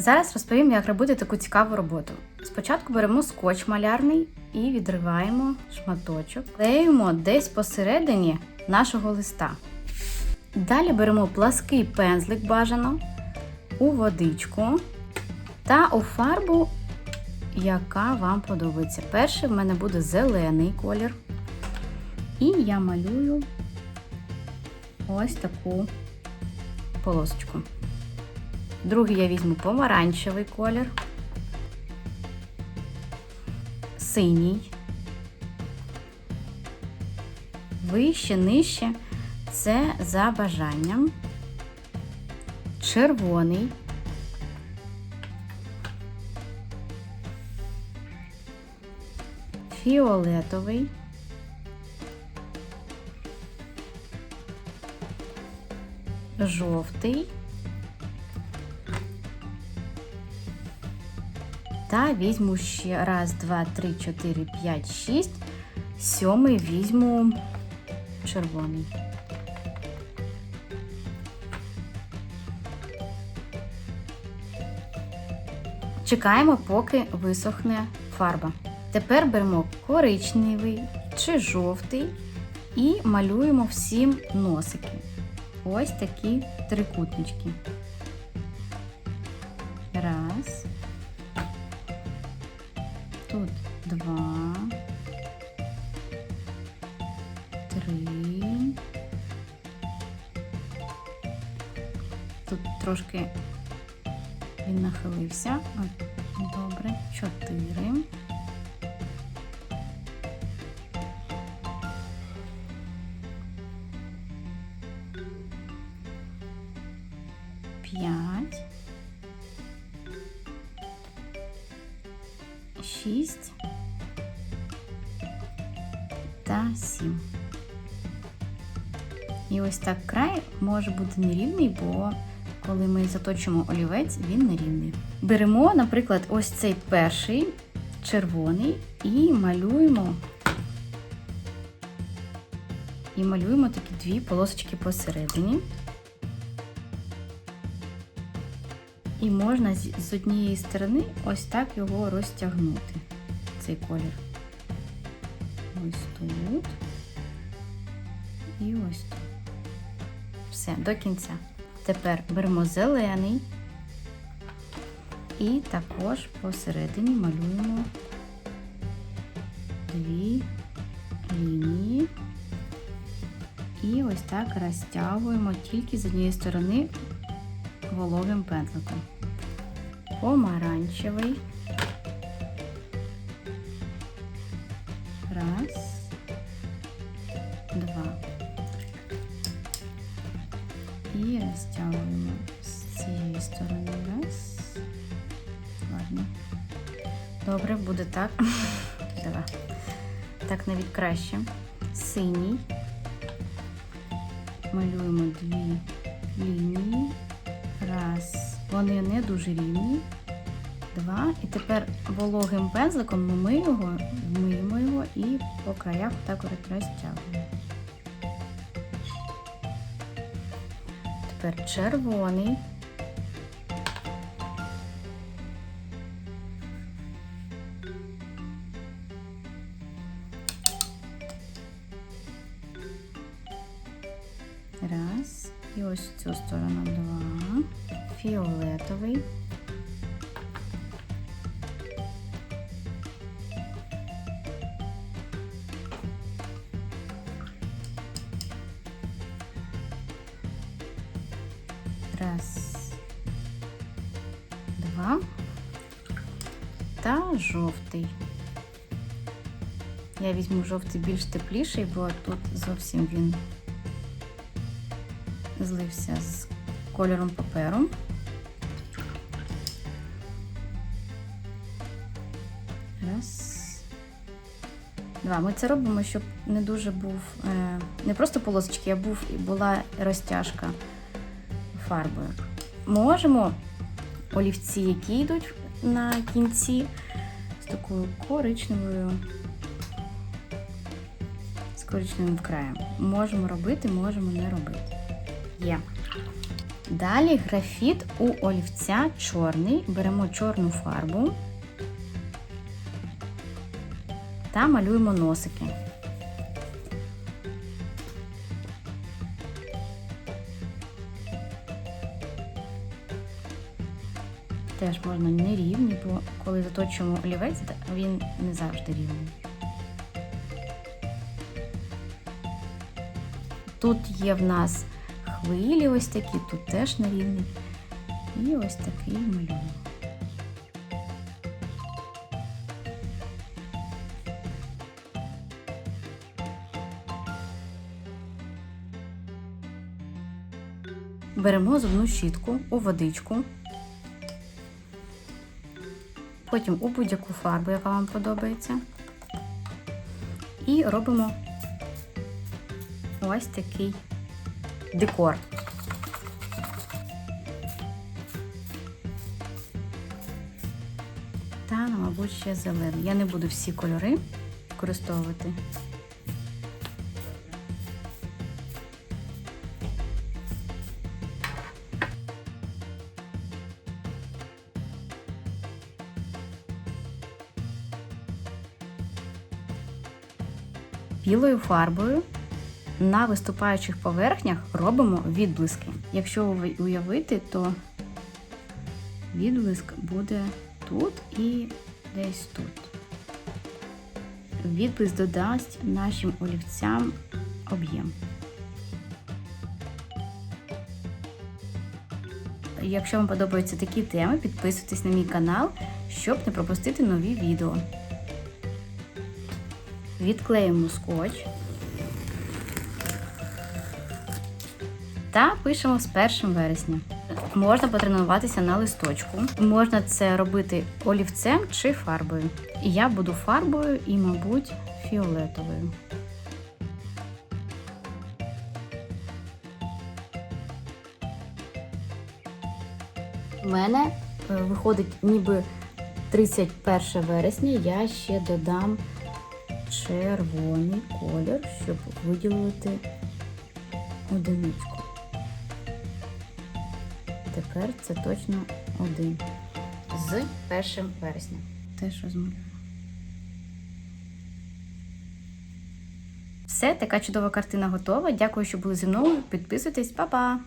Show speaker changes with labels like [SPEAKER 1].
[SPEAKER 1] Зараз розповім, як робити таку цікаву роботу. Спочатку беремо скотч малярний і відриваємо шматочок, клеїмо десь посередині нашого листа. Далі беремо плаский пензлик бажано у водичку та у фарбу, яка вам подобається. Перший в мене буде зелений колір. І я малюю ось таку полосочку. Другий я візьму помаранчевий колір, синій, вище, нижче це за бажанням, червоний, фіолетовий. Жовтий та візьму ще раз, два, три, чотири, п'ять, шість. Сьомий візьму червоний. Чекаємо, поки висохне фарба. Тепер беремо коричневий чи жовтий і малюємо всім носики. Ось такі трикутнички. Раз. Тут два. Три. Тут трошки він нахилився. Добре. Чотири. П'ять. Шість. Та сім. І ось так край може бути нерівний, бо коли ми заточимо олівець, він нерівний. Беремо, наприклад, ось цей перший червоний і малюємо. І малюємо такі дві полосочки посередині. І можна з однієї сторони ось так його розтягнути, цей колір. Ось тут. І ось тут. Все, до кінця. Тепер беремо зелений і також посередині малюємо дві лінії. І ось так розтягуємо тільки з однієї сторони вологим пензликом. Помаранчевий. Раз, два. І розтягуємо з цієї сторони. Раз. Ладно. Добре, буде так. Два. Так навіть краще. Синій. Малюємо дві лінії. Раз. Вони не дуже рівні. Два. І тепер вологим пензликом ми його, вмиємо його і по краях так розтягуємо. Тепер червоний. Раз. І ось цю сторону два. Фіолетовий. Раз, два та жовтий. Я візьму жовтий більш тепліший, бо тут зовсім він злився з кольором паперу. Раз. Два. Ми це робимо, щоб не дуже був е, не просто полосочки, а був, була розтяжка фарбою. Можемо олівці, які йдуть на кінці, з такою коричневою, з коричневим краєм. Можемо робити, можемо не робити. Є. Далі графіт у олівця чорний. Беремо чорну фарбу та малюємо носики. Теж можна нерівні, бо коли заточуємо олівець, він не завжди рівний. Тут є в нас хвилі ось такі, тут теж нерівний. І ось такий малюнок. Беремо зубну щітку у водичку, потім у будь-яку фарбу, яка вам подобається, і робимо ось такий декор. Та, ну, мабуть, ще зелений. Я не буду всі кольори використовувати. Білою фарбою на виступаючих поверхнях робимо відблиски. Якщо ви- уявити, то відблиск буде тут і десь тут. Відблиск додасть нашим олівцям об'єм. Якщо вам подобаються такі теми, підписуйтесь на мій канал, щоб не пропустити нові відео. Відклеїмо скотч. Та пишемо з 1 вересня. Можна потренуватися на листочку. Можна це робити олівцем чи фарбою. Я буду фарбою і, мабуть, фіолетовою. У мене е, виходить ніби 31 вересня. Я ще додам червоний колір, щоб виділити одиничку. Тепер це точно один. З 1 вересня. Теж розмалюю. Все, така чудова картина готова. Дякую, що були зі мною. Підписуйтесь, Па-па!